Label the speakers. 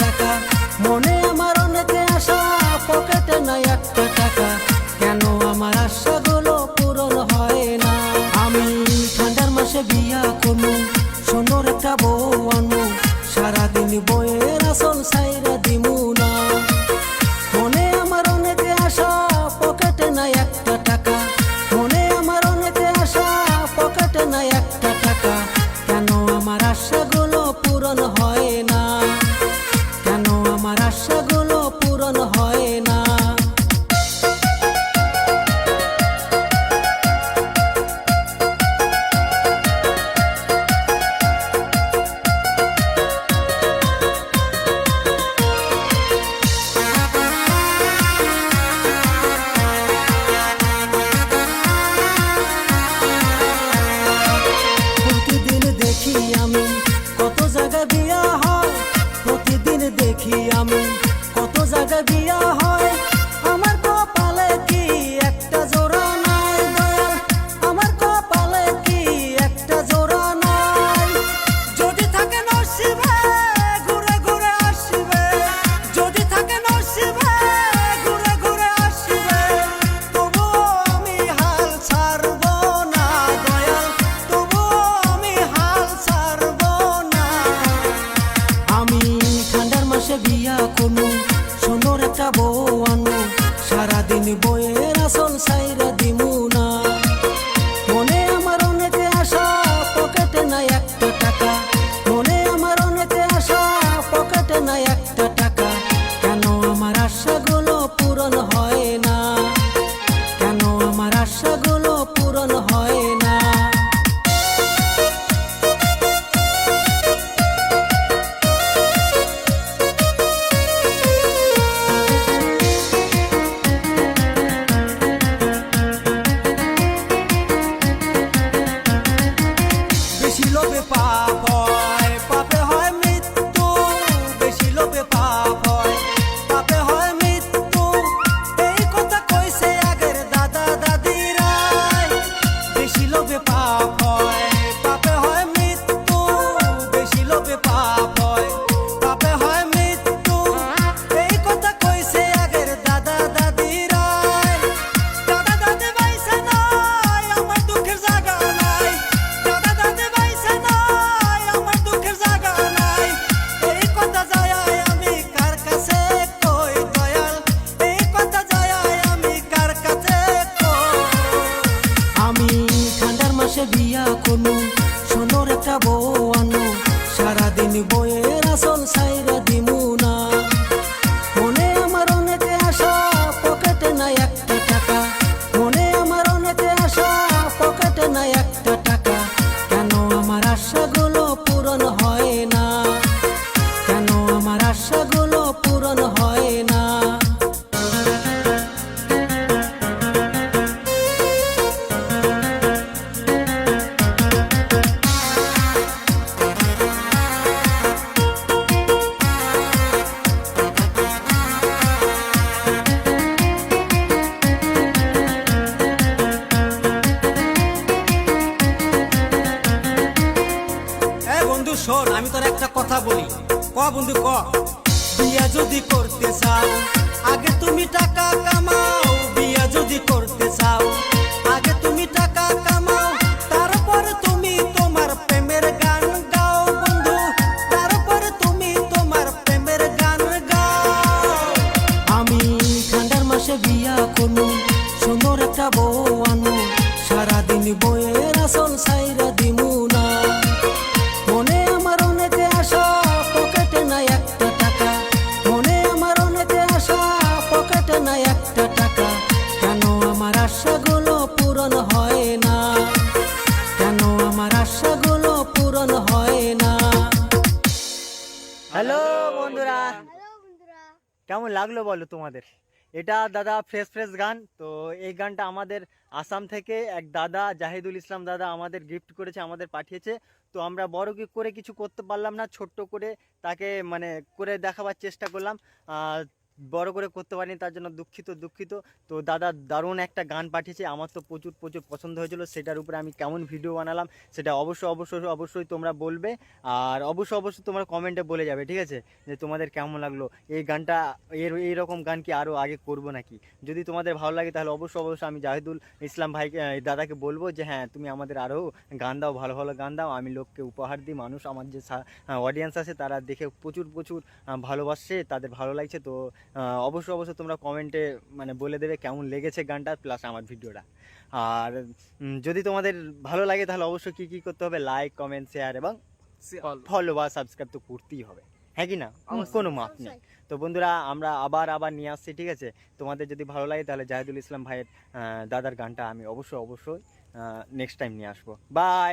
Speaker 1: টাকা। মনে আমার অনেকে আশা, পকেটে নাই একটা টাকা। কেন আমার আশাগুলো পূরণ হয় না? আমি ঠান্ডার মাসে বিয়া কোনো সোনোর একটা বউ আনো সারাদিন বইয়ের আসল সাইরা দিমু না। মনে আমার অনেকে আশা, পকেটে নাই একটা টাকা। মনে আমার অনেকে আশা, পকেটে নাই একটা be all বইয়ের আসল সাইরা
Speaker 2: Doctor ক বন্ধু, ক।
Speaker 1: বিয়া যদি করতে চাও, আগে তুমি টাকা কামাও, বিয়া যদি করতে চাও
Speaker 2: কেমন লাগল বলো তোমাদের? এটা দাদা ফ্রেশ ফ্রেশ গান। তো এই গানটা আমাদের আসাম থেকে এক দাদা, জাহিদুল ইসলাম দাদা আমাদের গিফট করেছে, আমাদের পাঠিয়েছে। তো আমরা বড় করে কিছু করতে পারলাম না, ছোট্ট করে তাকে মানে করে দেখাবার চেষ্টা করলাম। বড় করে করতে পারিনি, তার জন্য দুঃখিত দুঃখিত। তো দাদা দারুণ একটা গান পাঠিয়েছে, আমার তো প্রচুর প্রচুর পছন্দ হয়েছিল, সেটার উপরে আমি কেমন ভিডিও বানালাম, সেটা অবশ্যই অবশ্যই অবশ্যই তোমরা বলবে, আর অবশ্যই অবশ্যই তোমরা কমেন্টে বলে যাবে, ঠিক আছে? যে তোমাদের কেমন লাগল, এই গানটা, এর, এইরকম গান কি আরও আগে করব নাকি? যদি তোমাদের ভালো লাগে, তাহলে অবশ্যই অবশ্যই আমি জাহিদুল ইসলাম ভাইকে দাদাকে বলব যে হ্যাঁ তুমি আমাদের আরও গান দাও, ভালো ভালো গান দাও, আমি লোককে উপহার দিই, মানুষ আমার যে অডিয়েন্স আছে, তারা দেখে প্রচুর প্রচুর ভালোবাসছে তাদের ভালো লাগছে, তো অবশ্যই অবশ্যই তোমরা কমেন্টে মানে বলে দেবে কেমন লেগেছে গানটা প্লাস আমার ভিডিওটা। আর যদি তোমাদের ভালো লাগে তাহলে অবশ্যই কী কী করতে হবে লাইক কমেন্ট শেয়ার এবং ফলো বা সাবস্ক্রাইব তো করতেই হবে। হ্যাঁ কি না? কোনো মাপ নেই। তো বন্ধুরা আমরা আবার আবার নিয়ে আসছি ঠিক আছে? তোমাদের যদি ভালো লাগে তাহলে জাহিদুল ইসলাম ভাইয়ের আহ, দাদার গানটা আমি অবশ্যই অবশ্যই নেক্সট টাইম নিয়ে আসব। বাই.